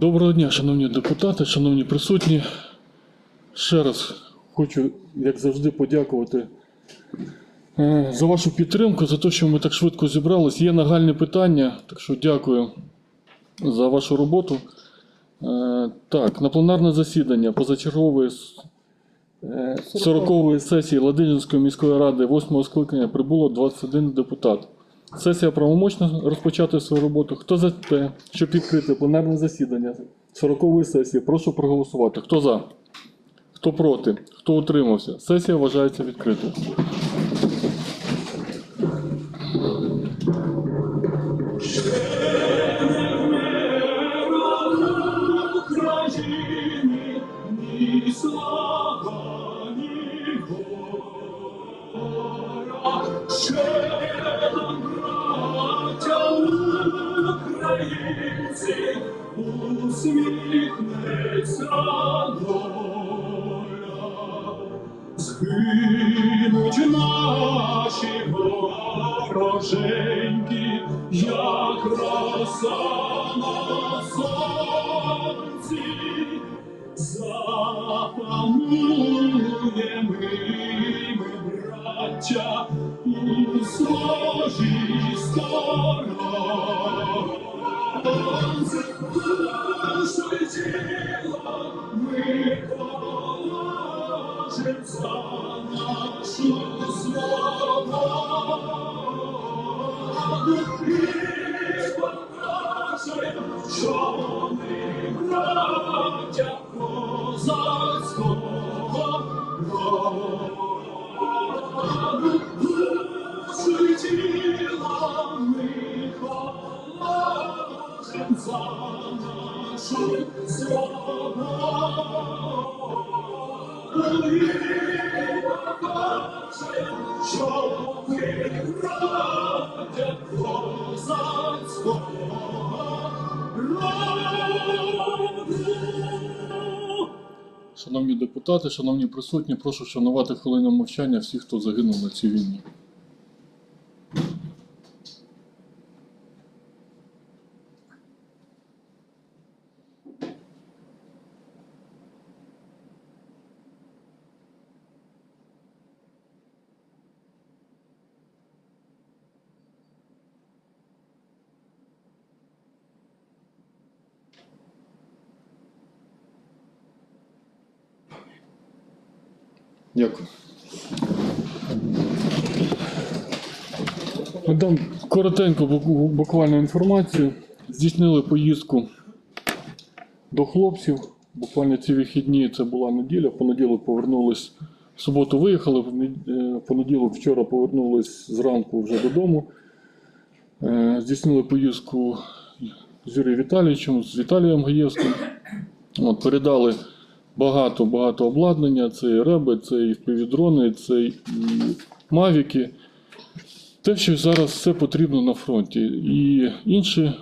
Доброго дня, шановні депутати, шановні присутні. Ще раз хочу, як завжди, подякувати е, за вашу підтримку, за те, що ми так швидко зібрались. Є нагальні питання, так що дякую за вашу роботу. Е, Так, на пленарне засідання позачергової е, 40-ї сесії Ладижинської міської ради 8 скликання прибуло 21 депутат. Сесія правомочна розпочати свою роботу. Хто за те, щоб відкрити пленарне засідання 40-ї сесії, прошу проголосувати. Хто за? Хто проти? Хто утримався? Сесія вважається відкритою. Усміхнеться доля. Згинуть наші вороженьки, як роса на Тіло ми положим за нашу Шановні депутати, шановні присутні, прошу вшанувати хвилину мовчання всіх, хто загинув на цій війні. Дякую. Дам коротенько буквально інформацію. Здійснили поїздку до хлопців. Буквально ці вихідні це була неділя. Понеділок повернулись. В суботу виїхали, е, в понеділок вчора повернулись зранку вже додому. Е, Здійснили поїздку з Юрієм Віталійовичем, з Віталієм Гаєвським. От, передали багато багато обладнання. Це і реби, це і впівдрони, це і мавіки. Те, що зараз все потрібно на фронті. І інші,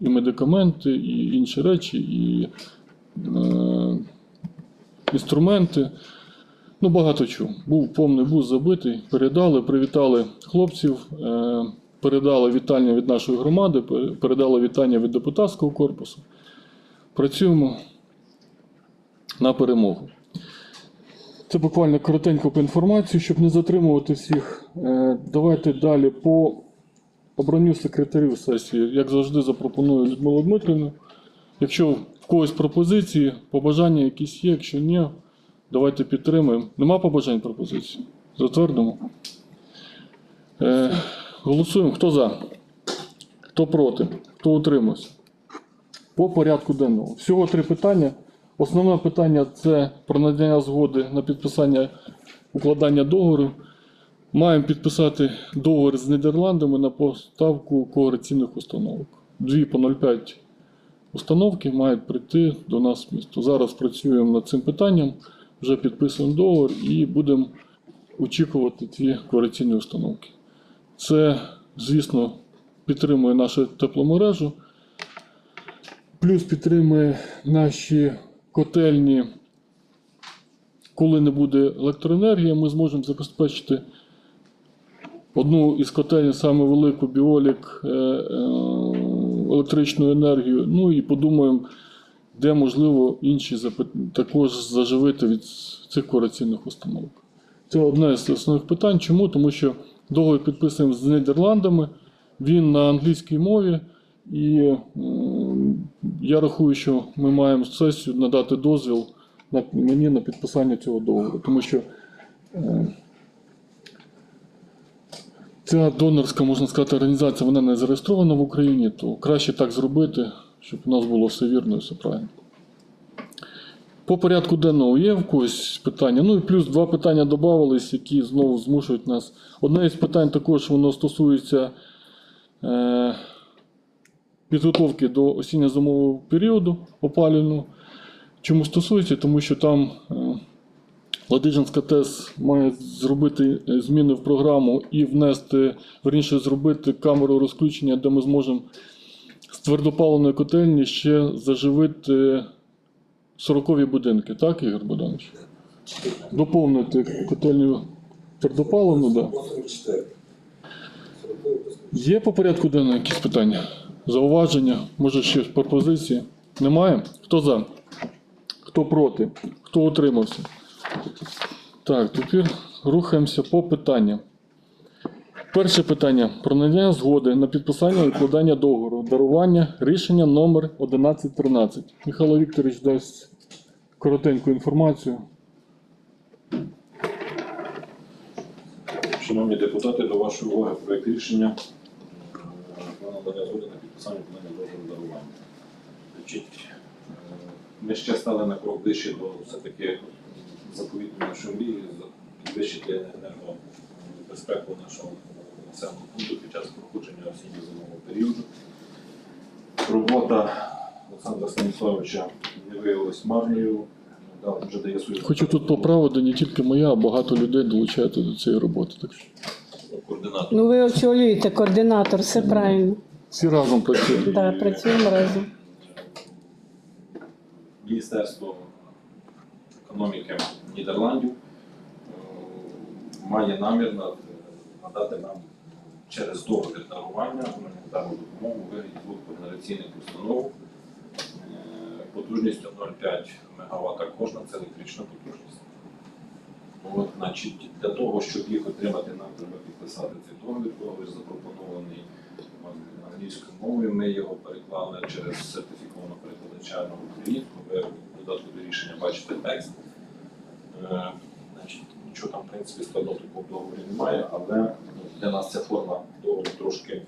і медикаменти, і інші речі, і е, інструменти. Ну, багато чого. Був повний бус забитий. Передали, привітали хлопців, е, передали вітання від нашої громади, пе- передали вітання від депутатського корпусу. Працюємо на перемогу. Це буквально коротенько по інформації, щоб не затримувати всіх. Е, Давайте далі по обранню секретарів сесії. Як завжди, запропоную Людмилу Дмитрівну. Якщо в когось пропозиції, побажання якісь є, якщо ні, давайте підтримаємо. Нема побажань пропозицій? Затвердимо. Е, голосуємо. Хто за? Хто проти? Хто утримався? По порядку денному. Всього три питання. Основне питання це про надання згоди на підписання укладання договору. Маємо підписати договір з Нідерландами на поставку координаційних установок. Дві по 0,5 установки мають прийти до нас в місто. Зараз працюємо над цим питанням, вже підписуємо договір і будемо очікувати ці координаційні установки. Це, звісно, підтримує нашу тепломережу. Плюс підтримує наші котельні. Коли не буде електроенергії, ми зможемо забезпечити одну із котельень, саме велику біолік е, е, електричну енергію. Ну і подумаємо, де можливо інші також заживити від цих корекційних установок. Це одне з основних питань. Чому? Тому що договір підписуємо з Нідерландами, він на англійській мові, і м, я рахую, що ми маємо сесію надати дозвіл на мені на підписання цього договору, тому що е, ця донорська, можна сказати, організація вона не зареєстрована в Україні, то краще так зробити, щоб у нас було все вірно і все правильно. По порядку денного є в когось питання. Ну і плюс два питання додавались, які знову змушують нас. Одне із питань також воно стосується е, підготовки до осінньо-зимового періоду опалювального. Чому стосується? Тому що там е, Ладижинська ТЕС має зробити е, зміни в програму і внести, верніше, зробити камеру розключення, де ми зможемо з твердопаливної котельні ще заживити 40-ві будинки, так, Ігор Богданович? Доповнити котельню твердопаливну, так. Да. Є по порядку денного якісь питання? Зауваження? Може ще пропозиції? Немає? Хто за? Хто проти? Хто утримався? Так, тепер рухаємося по питанням. Перше питання про надання згоди на підписання і укладання договору. Дарування рішення номер 1113. Михайло Вікторович дасть коротеньку інформацію. Шановні депутати, до вашої уваги проект рішення про надання згоди на підписання плану договору дарування. Значить, е, Ми ще стали на крок ближче до все-таки заповітної нашої мрії, підвищити енергобезпеку нашого населеного пункту під час проходження осінньо-зимового періоду. Робота Олександра Станіславовича не виявилась марною, да, вже дає свою Хочу тут поправити, не тільки моя, а багато людей долучаєте до цієї роботи. Так що координатор. Ну, ви очолюєте координатор, все правильно. Всі разом працюємо. Да, працюємо разом. Міністерство економіки Нідерландів е, має намір надати нам через договір дарування гуманітарну допомогу вигляді двох генераційних установ е, потужністю 0,5 МВт кожна це електрична потужність. От, значить, для того, щоб їх отримати, нам треба підписати цей договір. Договір запропонований англійською мовою. Ми його переклали через сертифікованого перекладача на українську. Ви в додатку до рішення бачите текст. Е, значить, нічого там, в принципі, складного такого договору немає, але для нас ця форма договору трошки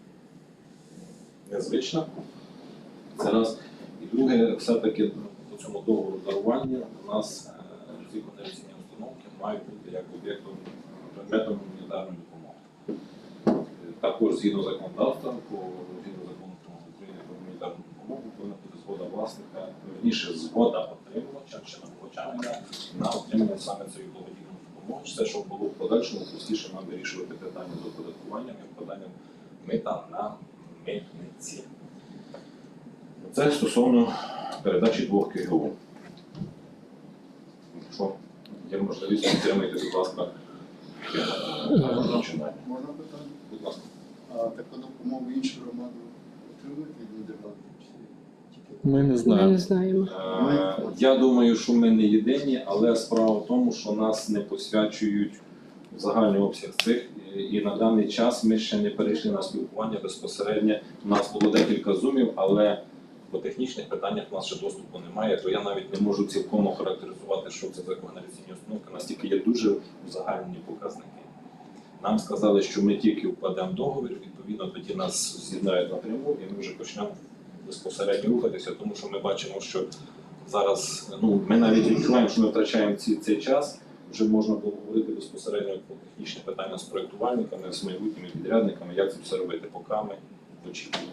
незвична. Це раз. І друге, все-таки ну, по цьому договору дарування у нас е, ці комерційні установки мають бути як об'єктом предметом гуманітарної допомоги. Е, Також згідно законодавства, по згідно закону України про гуманітарну допомогу повинна бути згода власника, верніше згода отримувача чи набувачанина на отримання саме цієї благодійної допомоги. Все, щоб було в подальшому простіше нам вирішувати питання з оподаткуванням і вкладанням мита на митниці. Це стосовно передачі двох КГУ. Якщо є можливість, підтримайте, будь ласка, починання. Можна питання? Будь ласка. А таку допомогу інші громади отримують від Нідерландів? Чи тільки Ми не Ми не знаємо. знаємо. Е, Я думаю, що ми не єдині, але справа в тому, що нас не посвячують в загальний обсяг цих. І- І на даний час ми ще не перейшли на спілкування безпосередньо. У нас було декілька зумів, але по технічних питаннях у нас ще доступу немає, то я навіть не можу цілком охарактеризувати, що це за когенераційні установки. Настільки є дуже узагальнені показники. Нам сказали, що ми тільки вкладемо договір, відповідно тоді нас з'єднають напряму, і ми вже почнемо безпосередньо рухатися, тому що ми бачимо, що зараз ну ми навіть відчуваємо, що ми втрачаємо ці, цей час. Вже можна було говорити безпосередньо про технічні питання з проєктувальниками, з майбутніми підрядниками, як це все робити, поки ми очікуємо.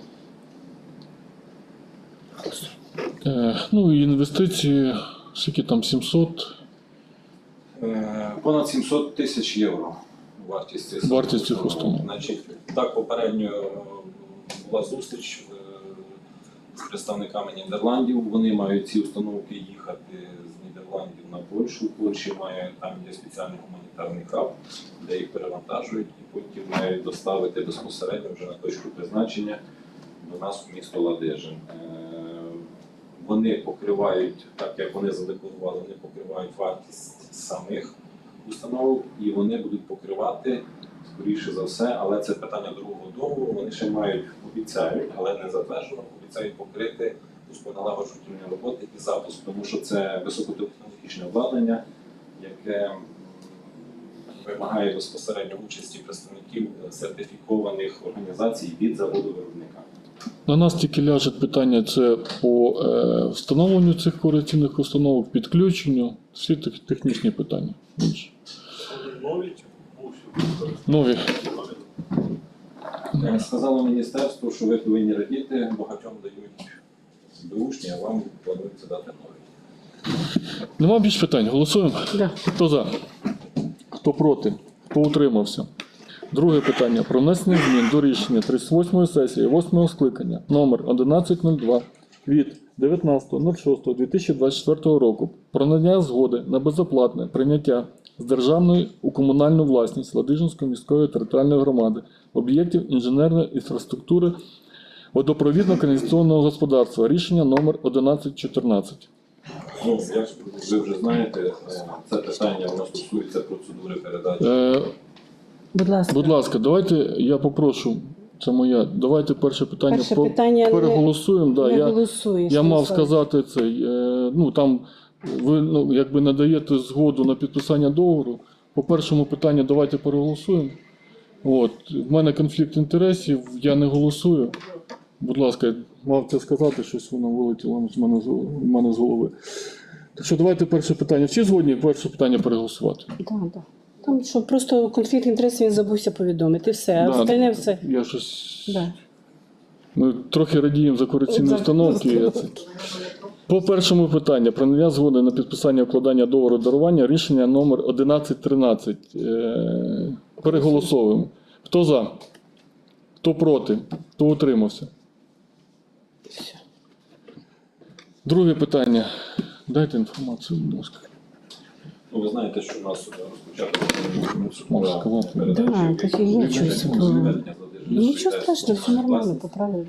Е, ну і інвестиції, скільки там 700 Е, Понад 700 тисяч євро вартість цих Вартість цих установ. Значить, так попередньо була зустріч е, з представниками Нідерландів. Вони мають ці установки їхати з Нідерландів на Польщу. Польщі має там є спеціальний гуманітарний хаб, де їх перевантажують, і потім мають доставити безпосередньо вже на точку призначення до нас у місто Ладижин. Е, вони покривають, так як вони задекларували, вони покривають вартість самих установок і вони будуть покривати, скоріше за все, але це питання другого договору. Вони ще мають, обіцяють, але не затверджено, обіцяють покрити пусконалагоджувальні роботи і запуск, тому що це високотехнологічне обладнання, яке вимагає безпосередньо участі представників сертифікованих організацій від заводу виробника. На нас тільки ляже питання це по е, встановленню цих корекційних установок, підключенню, всі тех- технічні питання. Інші. Нові чи бувші? Нові. Сказало міністерство, що ви повинні радіти, багатьом дають беушні, а вам планується дати нові. Нема більш питань. Голосуємо? Да. Хто за? Хто проти? Хто утримався? Друге питання про внесення змін до рішення 38-ї сесії 8-го скликання номер 1102 від 19.06.2024 року про надання згоди на безоплатне прийняття з державної у комунальну власність Ладижинської міської територіальної громади об'єктів інженерної інфраструктури водопровідно-каналізаційного господарства. Рішення номер 1114. Ну, як ви вже знаєте, е, це питання воно стосується процедури передачі. Е, Будь ласка. Будь ласка, давайте я попрошу. Це моя. Давайте перше питання Перше про- питання не- переголосуємо. Да, не я, голосуєш. я мав сказати цей. Е, ну там ви ну, якби надаєте згоду на підписання договору. По першому питанню давайте переголосуємо. От, в мене конфлікт інтересів, я не голосую. Будь ласка, мав це сказати, щось воно вилетіло з мене з, в мене з голови. Так що давайте перше питання. Всі згодні перше питання переголосувати? Да, да. Там що, просто конфлікт інтересів він забувся повідомити. Все, а Да, остальне все. Я щось. Да. Ми трохи радіємо за корекційні установки. По першому питанню про надання згоди на підписання укладання договору дарування рішення номер 1113. Е, Переголосовуємо. Хто за? Хто проти? Хто утримався? Друге питання. Дайте інформацію, будь ласка. Ну, ви знаєте, що у нас е, розпочато Можна. Да, так і є. Нічого страшного, все нормально, поправили.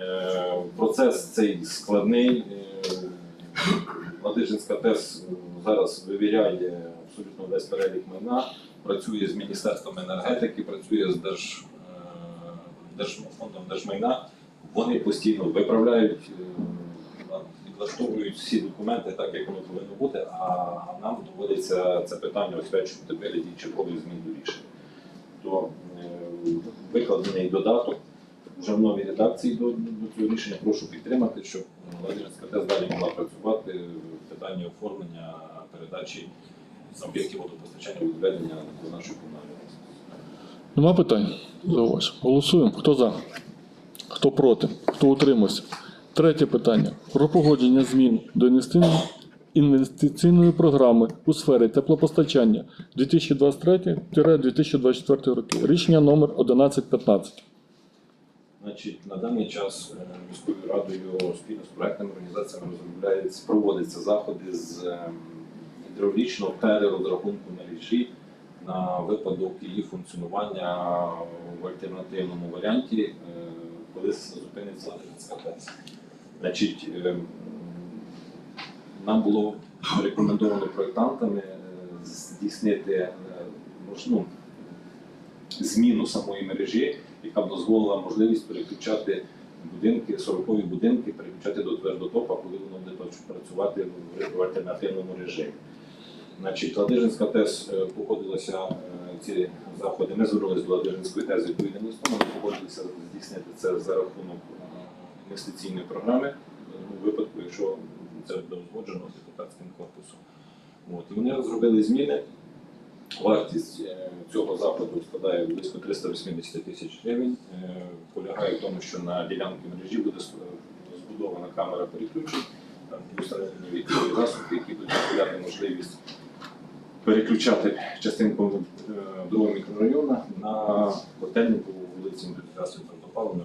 Е, Процес цей складний. Е, Ладижинська ТЕС зараз вивіряє абсолютно весь перелік майна, працює з Міністерством енергетики, працює з Держ, е, Держфондом держмайна. Вони постійно виправляють, е, відлаштовують всі документи так, як воно повинно бути, а нам доводиться це питання освячувати вигляді чергових змін до рішення. То е, викладений додаток вже в новій редакції до, до цього рішення прошу підтримати, щоб Ладижинська ТЕС далі могла працювати в питанні оформлення передачі об'єктів водопостачання відведення до нашої комунальної власності. Нема питань? Зауваж. Голосуємо. Хто за? Хто проти? Хто утримався? Третє питання. Про погодження змін до інвестиційної- програми у сфері теплопостачання 2023-2024 роки. Рішення номер 1115. Значить, на даний час е, міською радою спільно з проектними організаціями розробляється, проводяться заходи з ем, гідравлічного перерозрахунку мережі на випадок її функціонування в альтернативному варіанті, е, коли зупиниться Ладижинська ТЕС. Значить, ем, нам було рекомендовано проєктантами е, здійснити е, ну, зміну самої мережі, яка б дозволила можливість переключати будинки, 40-ві будинки, переключати до твердотопа, коли воно буде працювати в- альтернативному режимі. Значить, Ладижинська ТЕС е, погодилася е, ці заходи. Ми звернулися до Ладижинської ТЕС відповідним листом, вони погодилися здійснити це за рахунок інвестиційної програми, у випадку, якщо це буде узгоджено з депутатським корпусом. От, і вони розробили зміни. Вартість е, цього заходу складає близько 380 тисяч гривень. Е, Полягає в тому, що на ділянці мережі буде збудована камера переключень, там встановлені відповідні засоби, які будуть дозволяти можливість переключати частинку е, другого мікрорайону на котельню по вулиці Прекрасної Твердопаливна,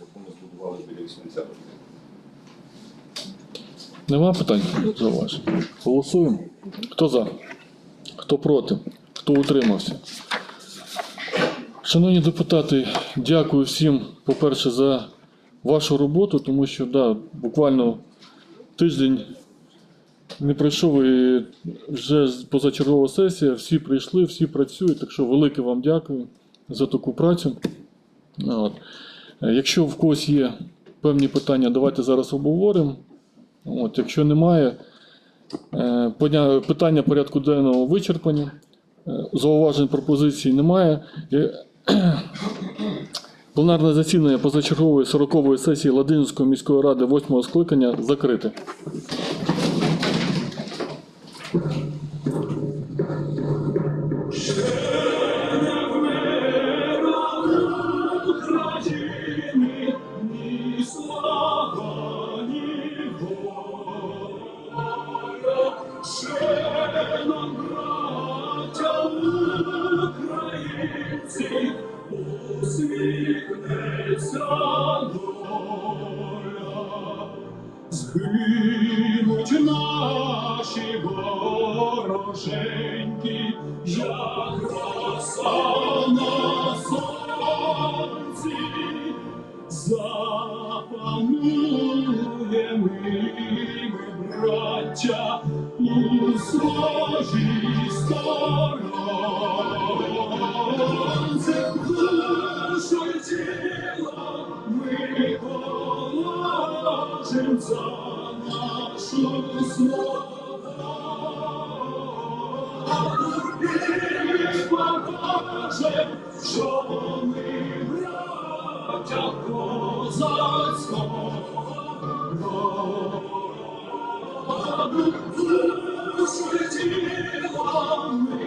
яку ми збудували біля 80 років. Нема питань? Зауваж. Голосуємо. Хто за? Хто проти? Хто утримався? Шановні депутати, дякую всім, по-перше, за вашу роботу, тому що да, буквально тиждень не пройшов і вже позачергова сесія, всі прийшли, всі працюють, так що велике вам дякую за таку працю. От. Е, Якщо в когось є певні питання, давайте зараз обговоримо. От, якщо немає, е, питання порядку денного вичерпані. Е, Зауважень пропозицій немає. Пленарне засідання позачергової 40-ї сесії Ладинської міської ради 8-го скликання закрите. Запануємо ми, браття, у своїй сторонці, душу й тіло ми положим за нашу свободу і покажем, що ми браття козацького роду. Душу ми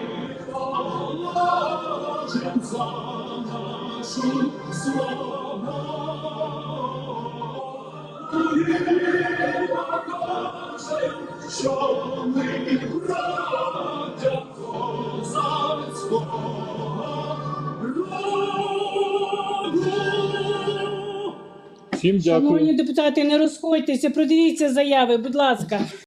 положим за нашу свободу. Що ми браття Всім дякую. Шановні депутати, не розходьтеся, продивіться заяви, будь ласка.